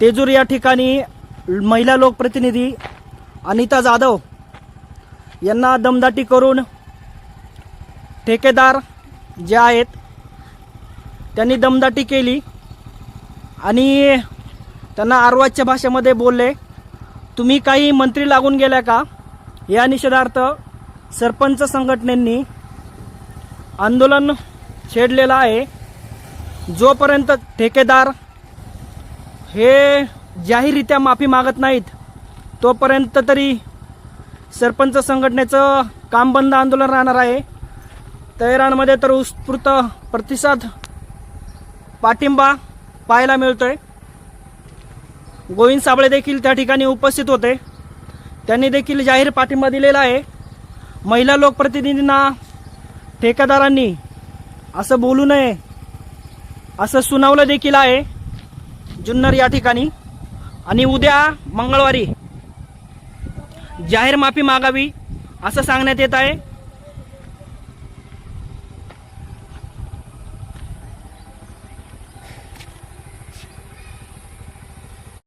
तेजूर या ठिकाणी महिला लोकप्रतिनिधी अनिता जाधव यांना दमदाटी करून ठेकेदार जे आहेत त्यांनी दमदाटी केली आणि त्यांना आर्वाच्या भाषेमध्ये बोलले तुम्ही काही मंत्री लागून गेल्या का? या निषेधार्थ सरपंच संघटनेंनी आंदोलन छेडलेलं आहे. जोपर्यंत ठेकेदार हे जाहीररित्या माफी मागत नाहीत. तोपर्यंत तरी सरपंच संघटनेचं काम बंद आंदोलन राहणार आहे. तैराणमध्ये तर उत्स्फूर्त प्रतिसाद पाठिंबा पाहायला मिळतोय. गोविंद साबळे देखील त्या ठिकाणी उपस्थित होते. त्यांनी देखील जाहीर पाठिंबा दिलेला आहे. महिला लोकप्रतिनिधींना ठेकेदारांनी असं बोलू नये असं सुनावलं देखील आहे. जुन्नर या ठिकाणी. आणि उद्या मंगळवारी जाहीर माफी मागावी असं सांगण्यात येत आहे.